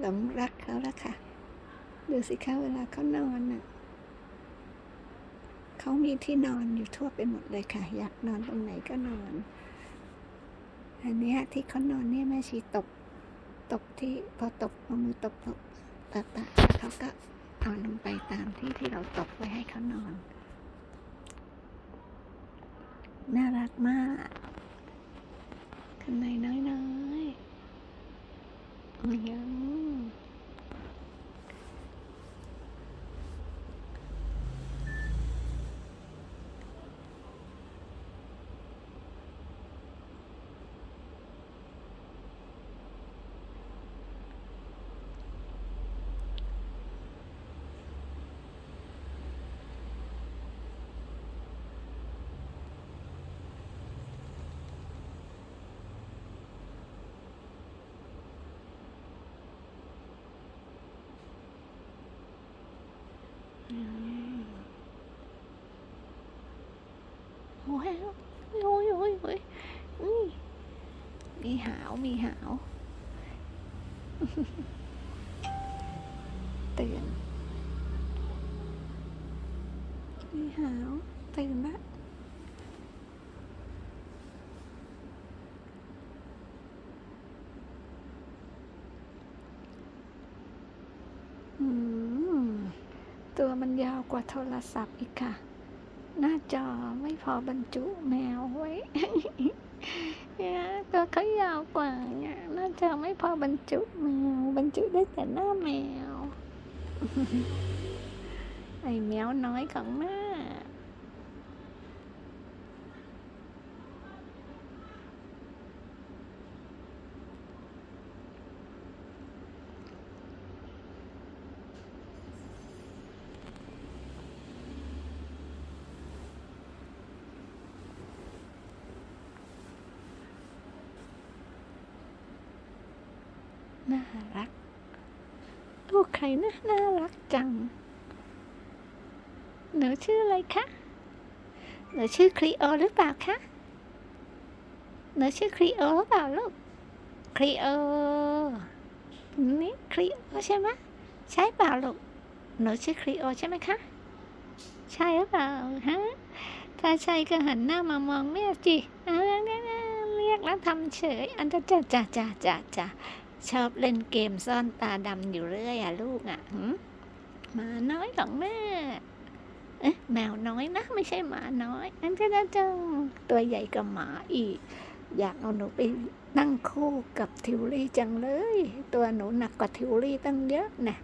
หลงรักเขาแล้วค่ะดูสิคะเวลาเขานอนน่ะเขามีที่นอนอยู่ทั่วไปหมดเลยค่ะ อยากนอนตรงไหนก็นอน อันนี้ที่เขานอนเนี่ยแม่ชีตบตบที่พอตบเอามือตบตบตบตาเขาก็นอนลงไปตามที่ที่เราตบไว้ให้เขานอน น่ารักมากข้างในน้อยๆโอ้ยยังอืมโอ้ยโอ้ยโอ้ยโอ้ยอุ้ย มีหาวมีหาว ตื่น มีหาว ตื่นละอืมตัวมันยาวกว่าโทรศัพท์อีกค่ะ หน้าจอไม่พอบรรจุแมวไว้เนี่ยตัวเขายาวกว่าเนี่ยหน้าจอไม่พอบรรจุแมว บรรจุได้แต่หน้าแมว ไอ้แมวน้อยของแม่ น่ารัก ลูกใครนะน่ารักจัง หนูชื่ออะไรคะ หนูชื่อครีโอหรือเปล่าคะ หนูชื่อครีโอหรือเปล่าลูก ครีโอ นี่ครีโอใช่ไหมใช่เปล่าลูก หนูชื่อครีโอใช่ไหมคะ ใช่หรือเปล่าฮะ ถ้าใช่ก็หันหน้ามามองแม่จิอ่าเรียกแล้วทำเฉย อันจะจ้าจ้าจ้าจ้าจ้า ชอบเล่นเกมซ่อนตาดำอยู่เรื่อยอะลูกอะหมาน้อยของแม่เอ๊ะแมวน้อยนะ ไม่ใช่หมาน้อยอันจะจะจังตัวใหญ่กว่าหมาอีก อยากเอาหนูไปนั่งคู่กับทิวลี่จังเลย ตัวหนูหนักกว่าทิวลี่ตั้งเยอะนะ